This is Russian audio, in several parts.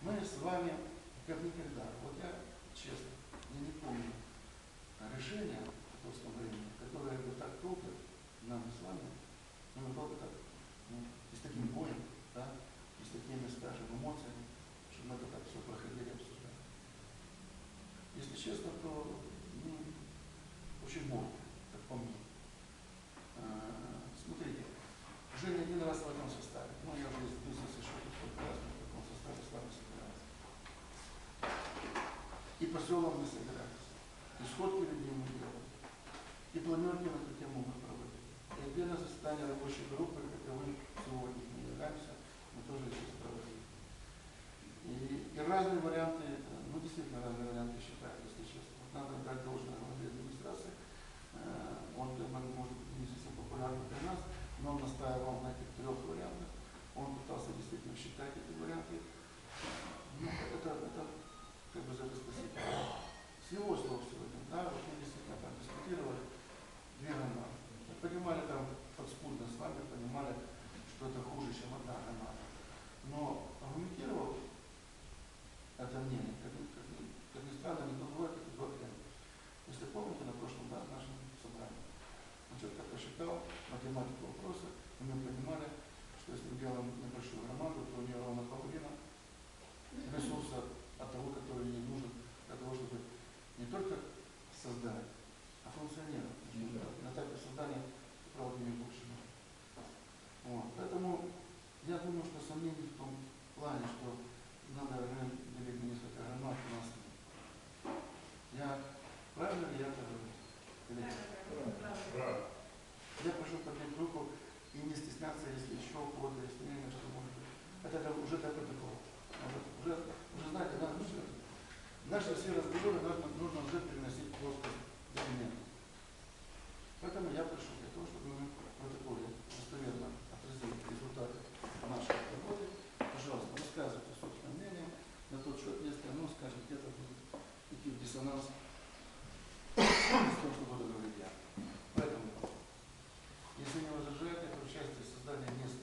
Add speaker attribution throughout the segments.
Speaker 1: Мы с вами как никогда, вот я честно, я не помню решения в прошлом времени, которое бы так круто нам с вами, ну, было бы так, ну, и с таким боем, да, и с такими, скажем, эмоциями, чтобы мы это так все проходили, обсуждали. Если честно, то ну, очень больно, как по мне. А, Смотрите, уже не один раз в этом составе, ну я уже из бизнеса еще сколько раз мы в таком составе с вами собирались. Селам мы собирались, и сходки людей мы делали, и планерки на эту тему мы проводили. И отдельно заседание рабочей группы, каковы сегодня мы являемся, мы тоже здесь проводили. И, и разные варианты, ну действительно разные варианты считаю, если честно. Вот надо дать должное главе администрации. Э, Он, может быть, не совсем популярный для нас, но он настаивал на этих трех вариантах. Он пытался действительно считать эти варианты. Ну, это, это как бы за спасибо. С его слов сегодня, да, вот мы действительно там дискутировали две гранаты. Понимали там подспудно с вами, понимали, что это хуже, чем одна граната. Но zvanje što nam je диссонанс с тем, что буду говорить я. Поэтому если не возражаете, то участие в создании мест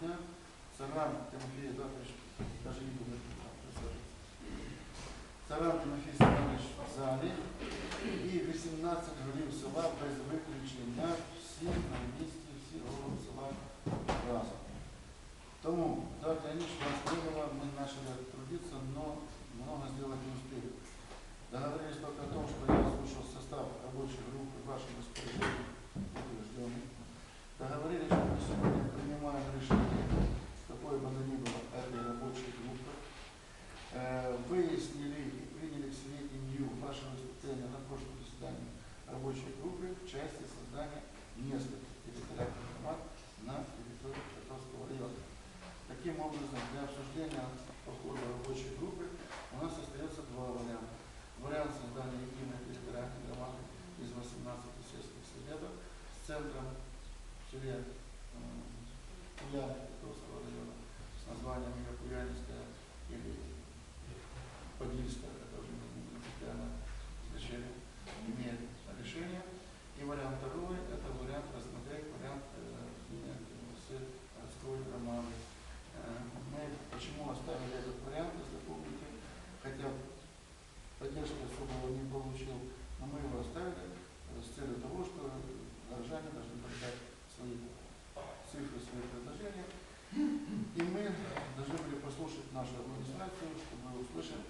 Speaker 1: присутня. Царан Тимофій Едуардович, навіть не буде там присутній. Царан Тимофій Семенович в залі. І 18 голів села без виключення. Всі на місці, всі голови села разом. Тому, да, конечно, нас не было, мы начали трудиться, но много сделать не успели. Договорились только о том, что я озвучил состав рабочей группы в вашем распоряжении, утвержденный. Договорились, что мы сегодня принимаем решение, какое бы оно ни было, этой рабочей группы. Э, Выяснили и приняли к сведению ваше выступление на прошлом заседании рабочей группы в части создания нескольких территориальных громад на территории Чертовского района. Таким образом, для обсуждения по ходу рабочей группы у нас остается два варианта. Вариант создания единой территориальной громады из 18 сельских советов с центром в селе э, Куяне Петровского района с названием ее Куянинская или Подильская, это уже не принципиально значение, имеет решение. И вариант второй, это вариант рассмотреть, вариант э, объединения с городской громадой. Э, Мы почему оставили этот вариант, если помните, хотя поддержки особого не получил, но мы его оставили э, с целью того, что горожане должны передать свои цифры, свои предложения. И мы должны были послушать нашу администрацию, чтобы услышать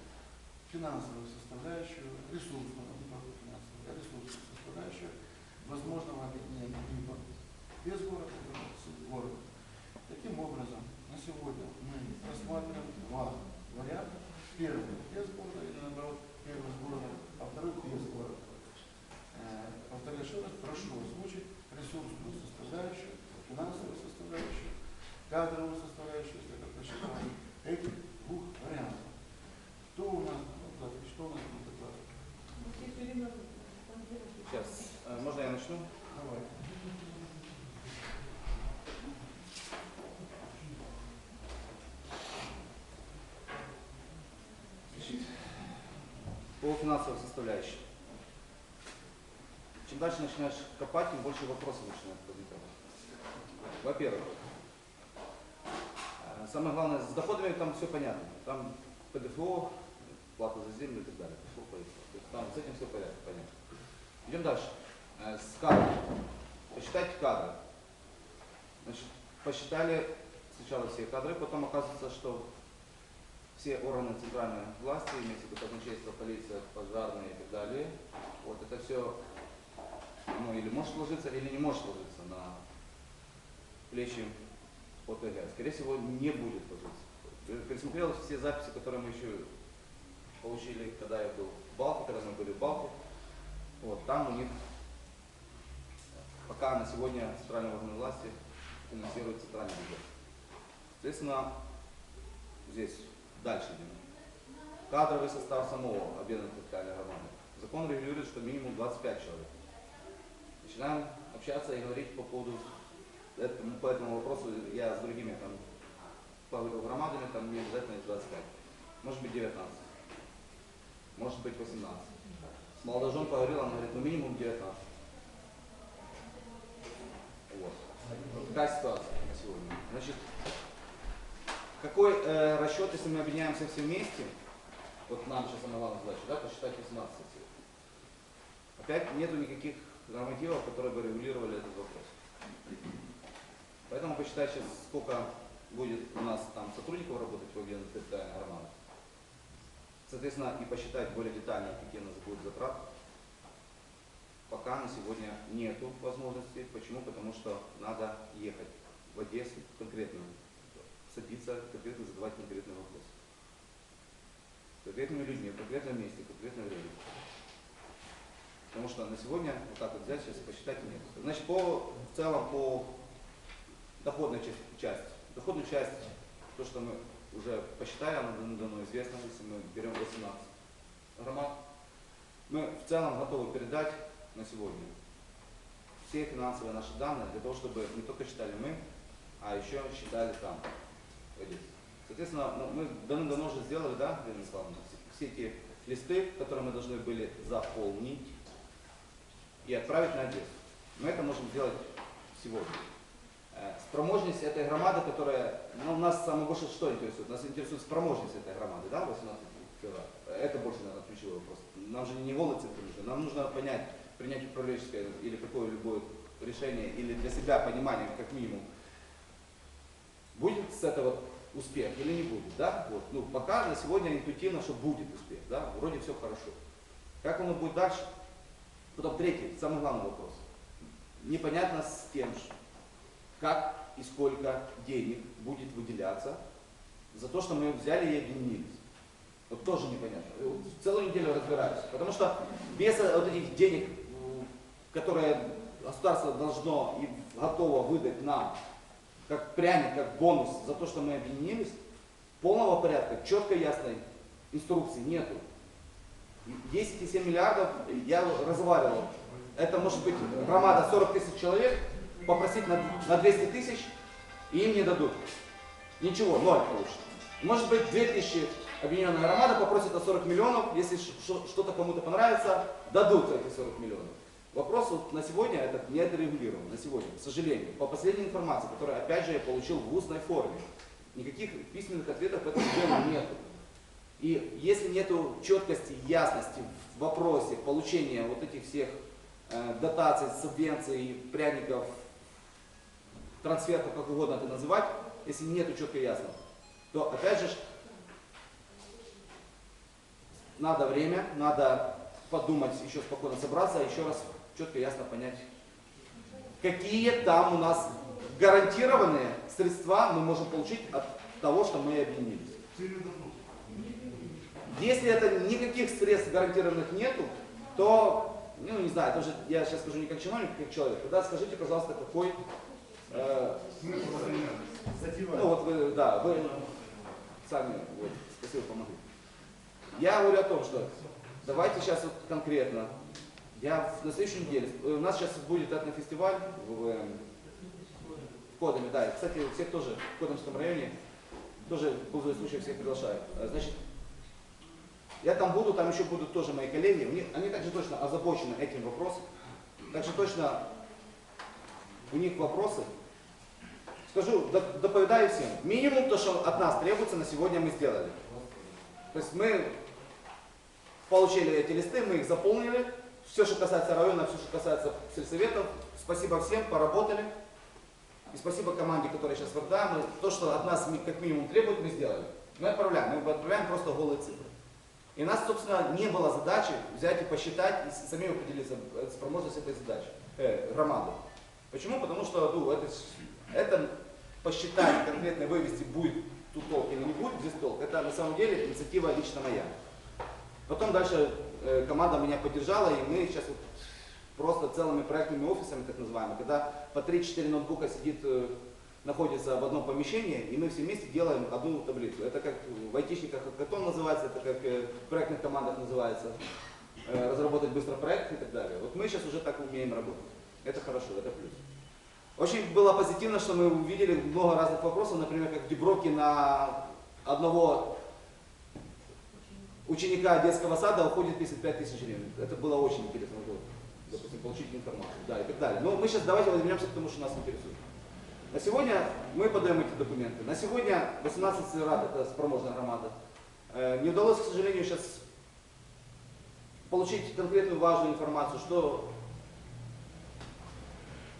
Speaker 1: финансовую составляющую, ресурсную, не только финансовую, а ресурсную составляющую возможного объединения либо без города, либо с городом. Таким образом, на сегодня мы рассматриваем два варианта. Первый без города или наоборот, первый с городом, а второй без города. Э, Повторяю еще раз, прошу озвучить ресурсную составляющую, финансовую составляющую, кадровую составляющую, если это посчитали, этих двух вариантов. Кто у нас, ну, так, что у нас будет доклад?
Speaker 2: Сейчас, э, можно я начну?
Speaker 1: Давай.
Speaker 2: Значит, по финансовой составляющей. Чем дальше начинаешь копать, тем больше вопросов начинают возникать. Во-первых, э, самое главное, с доходами там все понятно. Там ПДФО, плата за землю и так далее. То есть там с этим все порядок, понятно. Идем дальше. Э, С кадрами. Посчитайте кадры. Значит, посчитали сначала все кадры, потом оказывается, что все органы центральной власти, имеется в виду казначейство, полиция, пожарные и так далее, вот это все ну, или может ложиться, или не может ложиться на плечи ОТГ. Скорее всего, не будет ложиться. Пер- Пересмотрел все записи, которые мы еще получили, когда я был в Балке, когда мы были в Балке. Вот, там у них пока на сегодня центральные органы власти финансируют центральный бюджет. Соответственно, здесь дальше идем. Кадровый состав самого объединенной территориальной громады. Закон регулирует, что минимум 25 человек. Начинаем общаться и говорить по поводу этому, по этому вопросу. Я с другими там по громадами, там не обязательно из 25. Может быть 19. Может быть 18. С молодожен поговорил, она говорит, ну минимум 19. Вот. Вот такая ситуация на сегодня. Значит, какой э, расчет, если мы объединяемся все вместе, вот нам сейчас самая главная задача, да, посчитать 18 сетей. Опять нету никаких нормативов, которые бы регулировали этот вопрос. Поэтому посчитать сейчас, сколько будет у нас там сотрудников работать в объединенной территориальной громаде. Соответственно, и посчитать более детально, какие у нас будут затраты. Пока на сегодня нету возможности. Почему? Потому что надо ехать в Одессу конкретно, садиться, конкретно задавать конкретные вопросы. С конкретными людьми, в конкретном месте, в конкретное время. Потому что на сегодня вот так вот взять сейчас посчитать нет. Значит, по, в целом по доходной части, части. Доходную часть, то, что мы уже посчитали, давно, давно известно, если мы берем 18 громад, мы в целом готовы передать на сегодня все финансовые наши данные для того, чтобы не только считали мы, а еще считали там, в Одессе. Соответственно, ну, мы давно-давно уже сделали, да, Славовна, все эти листы, которые мы должны были заполнить и отправить на Одессу. Мы это можем сделать сегодня. Э, Спроможность этой громады, которая, ну, нас самое больше что интересует? Нас интересует спроможность этой громады, да, 18 киловатт. Это больше, наверное, ключевой вопрос. Нам же не цифры нужны, нам нужно понять, принять управленческое или какое-либо решение, или для себя понимание, как минимум, с этого успех или не будет, да? Вот. Ну, пока на сегодня интуитивно, что будет успех, да, вроде все хорошо. Как оно будет дальше? Потом третий, самый главный вопрос. Непонятно с тем, что как и сколько денег будет выделяться за то, что мы взяли и объединились. Вот тоже непонятно. Вот Целую неделю разбираюсь. Потому что без вот этих денег, которые государство должно и готово выдать нам, как пряник, как бонус за то, что мы объединились, полного порядка, четкой ясной инструкции нету. 10,7 миллиардов я разговаривал. Это может быть громада 40 тысяч человек, попросить на, на 200 тысяч, и им не дадут. Ничего, ноль получится. Может быть, 2000 объединенная громада попросит на 40 миллионов, если что-то кому-то понравится, дадут эти 40 миллионов. Вопрос вот на сегодня это не отрегулирован, на сегодня, к сожалению. По последней информации, которую опять же я получил в устной форме, никаких письменных ответов по этому делу нету. И если нету четкости, ясности в вопросе получения вот этих всех э, дотаций, субвенций, пряников, трансфертов, как угодно это называть, если нету четко и ясно, то опять же надо время, надо подумать, еще спокойно собраться, еще раз четко и ясно понять, какие там у нас гарантированные средства мы можем получить от того, что мы объединились. Если это никаких средств гарантированных нету, то, ну не знаю, тоже я сейчас скажу не как чиновник, как человек. Тогда скажите, пожалуйста, какой, э, ну вот вы, да, вы сами, вот, спасибо, помогли. Я говорю о том, что давайте сейчас вот конкретно, я в- на следующей неделе, э, у нас сейчас будет этнофестиваль в, э, в Кодаме, да, и, кстати, всех тоже в Кодамском районе, тоже пользуясь случаем, всех приглашаю. Э, Значит, я там буду, там еще будут тоже мои коллеги, у них- они также точно озабочены этим вопросом, также точно у них вопросы. Скажу, доп- доповедаю всем, минимум то, что от нас требуется, на сегодня мы сделали. То есть мы получили эти листы, мы их заполнили, все, что касается района, все, что касается сельсоветов, спасибо всем, поработали. И спасибо команде, которая сейчас в РДА. Мы, то, что от нас как минимум требует, мы сделали. Мы отправляем. Мы отправляем просто голые цифры. И нас, собственно, не было задачи взять и посчитать и самим определиться э, с возможностью этой задачи, э, громады. Почему? Потому что ну, это, это посчитать конкретно, вывести, будет тут толк или не будет здесь толк, это на самом деле инициатива лично моя. Потом дальше э, команда меня поддержала, и мы сейчас вот просто целыми проектными офисами, так называемыми, когда по 3-4 ноутбука сидит, э, находится в одном помещении, и мы все вместе делаем одну таблицу. Это как в айтишниках хакатон называется, это как э, в проектных командах называется, э, разработать быстро проект и так далее. Вот мы сейчас уже так умеем работать. Это хорошо, это плюс. Очень было позитивно, что мы увидели много разных вопросов, например, как в Дебровке на одного ученика детского сада уходит 55 тысяч гривен. Это было очень интересно, вот, допустим, получить информацию, да, и так далее. Но мы сейчас давайте возьмемся к тому, что нас интересует. На сегодня мы подаем эти документы. На сегодня 18 рад, это спроможная громада. Э, Не удалось, к сожалению, сейчас получить конкретную важную информацию, что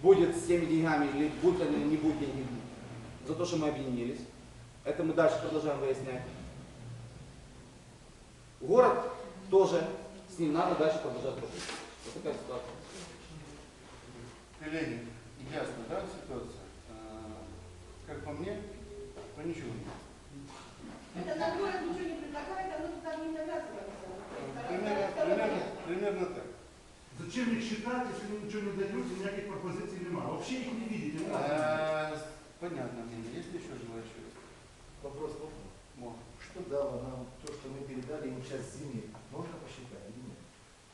Speaker 2: будет с теми деньгами, или будут они, или не будут деньги за то, что мы объединились. Это мы дальше продолжаем выяснять. Город тоже, с ним надо дальше продолжать работать. Вот такая ситуация.
Speaker 1: Коллеги, ясно, да, ситуация? А, Как по мне, то ничего не ясно.
Speaker 3: Это на город ничего не предлагает, а мы туда не навязываемся.
Speaker 1: Примерно, примерно, примерно так.
Speaker 4: Зачем их считать, если вы ничего не даете, никаких пропозиций нема? Вообще их не видите.
Speaker 1: А, Понятно мнение. Есть ли еще желающие?
Speaker 5: Вопрос можно?
Speaker 1: Можно.
Speaker 5: Что дало нам то, что мы передали им часть земли? Можно посчитать или нет?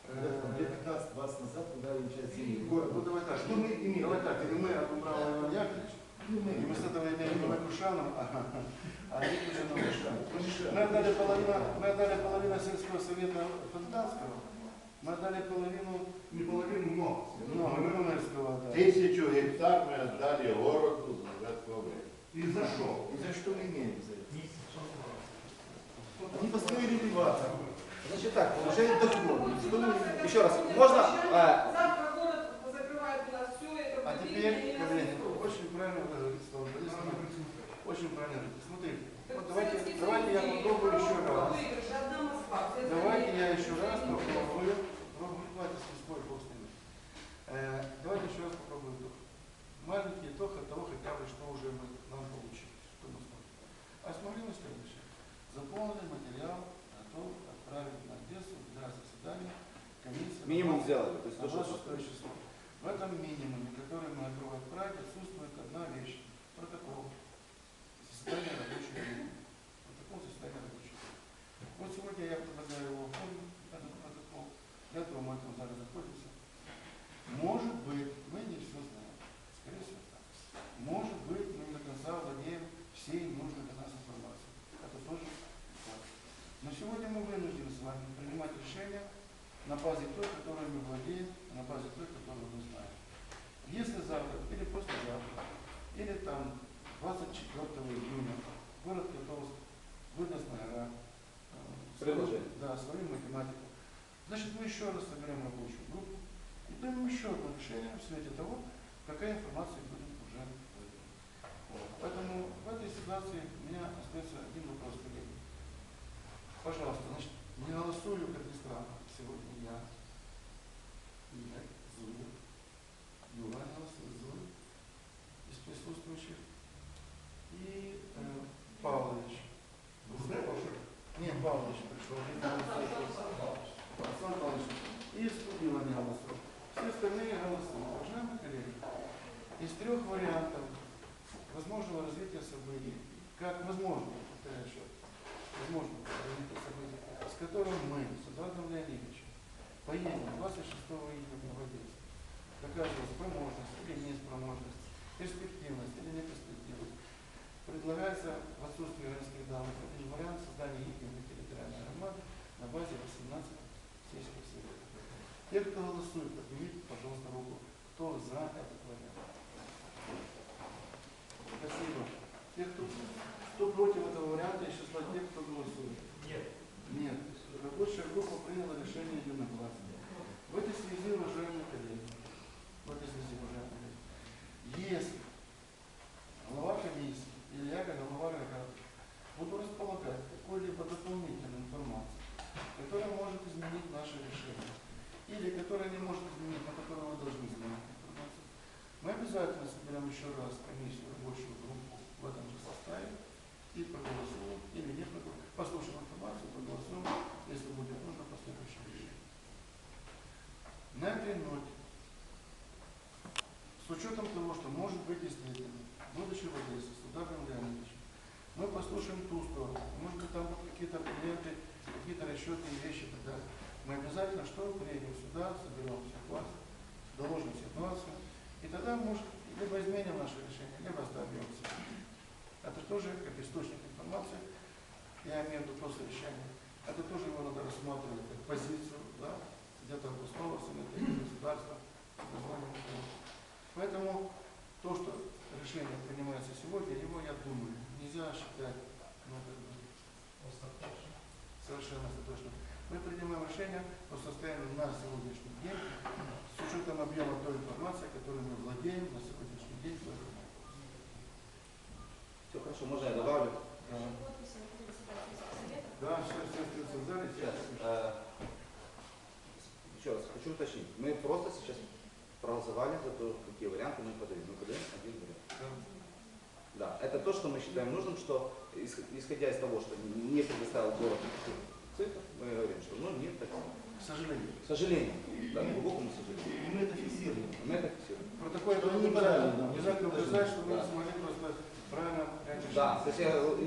Speaker 5: Когда там лет 15-20 назад мы дали им часть земли.
Speaker 1: Ну
Speaker 5: Городу.
Speaker 1: давай так.
Speaker 5: Что мы имеем?
Speaker 1: Давай так. Или мы обубрал Иван Яковлевич,
Speaker 5: Ну, мы
Speaker 1: и мы с этого имеем на Кушаном, а они уже на Кушаном. Мы
Speaker 5: Помешали.
Speaker 1: отдали половину, мы отдали половину сельского совета Фонтанского, мы отдали половину
Speaker 4: Не половину, но.
Speaker 1: ну, Мюнхенского, да.
Speaker 6: Тысячу гектар мы отдали городу
Speaker 5: Построили элеватор.
Speaker 2: Значит так, уже доход. Еще раз, можно? э,
Speaker 3: Завтра город закрывает у нас все это.
Speaker 1: А теперь, очень правильно очень правильно. Смотрите, вот давайте, давайте я попробую еще раз. Давайте я еще раз попробую. Попробую. Э, Давайте еще раз попробуем итог. Маленький
Speaker 2: сделали. То есть,
Speaker 1: а
Speaker 2: то, что...
Speaker 1: число. В этом минимуме, который мы откроем в отсутствует одна вещь. Протокол. Состояние рабочего времени. Протокол состояния рабочего времени. Вот сегодня я предлагаю его оформить, этот протокол. Для этого мы в этом зале находимся. Может быть, мы не все знаем. Скорее всего, так. Может быть, мы не до конца владеем всей нужной для нас информацией. Это тоже так. Но сегодня мы вынуждены с вами принимать решение на базе той, которой мы владеем, на базе той, которую мы знаем. Если завтра или послезавтра, или там 24 июня город Петровск выдаст на гора э, да, свою математику, значит мы еще раз соберем рабочую группу и дадим еще одно решение в свете того, какая информация будет уже выдана. Поэтому в этой ситуации у меня остается один вопрос, коллеги. Пожалуйста, значит, не голосую, как ни странно, сегодня. nhá. Nhách rú Те, кто голосует, поднимите, пожалуйста, руку. Кто за этот вариант? Спасибо. Те, кто, кто против этого варианта, из числа тех, кто голосует?
Speaker 4: Нет.
Speaker 1: Нет. Рабочая группа приняла решение единогласно. В этой связи, уважаемые коллеги, в этой связи, уважаемые коллеги, если глава комиссии или я, как глава района, буду располагать какой-либо дополнительной информацией, которая может изменить наше решение, или которая не может изменить, но которую вы должны знать информацию, мы обязательно соберем еще раз комиссию, рабочую группу в этом же составе и проголосуем, или не проголосуем, послушаем информацию, проголосуем, если будет нужно, последующее решение. На этой ноте, с учетом того, что может быть действительно, будучи в Одессе, с Ударом Леонидовичем, мы послушаем ту сторону, может быть там будут какие-то аргументы, какие-то расчеты и вещи и так далее. Мы обязательно что приедем сюда, соберем всех вас, доложим ситуацию, и тогда, может, либо изменим наше решение, либо оставим его себе. Это тоже как источник информации, я имею в виду после решения. Это тоже его надо рассматривать как позицию, да, где-то обосновываться на это государство. Поэтому то, что решение принимается сегодня, его, я думаю, нельзя считать ну, бы, совершенно остаточным. Мы принимаем решение по состоянию на сегодняшний день с учетом объема той информации, которой мы владеем на сегодняшний день.
Speaker 2: Все хорошо, можно я добавлю?
Speaker 1: Да. Да, все остается в зале.
Speaker 2: Сейчас. э, Еще раз хочу уточнить. Мы просто сейчас проголосовали за то, какие варианты мы подаем. Мы подаем один вариант.
Speaker 1: Да.
Speaker 2: Да, это то, что мы считаем нужным, что исх- исходя из того, что не предоставил город цифр, мы говорим, что ну нет, так,
Speaker 1: К сожалению.
Speaker 2: к сожалению, да, к глубокому сожалению.
Speaker 5: И мы это фиксируем.
Speaker 2: Мы это фиксируем.
Speaker 1: В протоколе
Speaker 5: Что
Speaker 1: это
Speaker 5: неправильно.
Speaker 1: Обязательно указать, что мы смогли просто правильно.
Speaker 2: Да,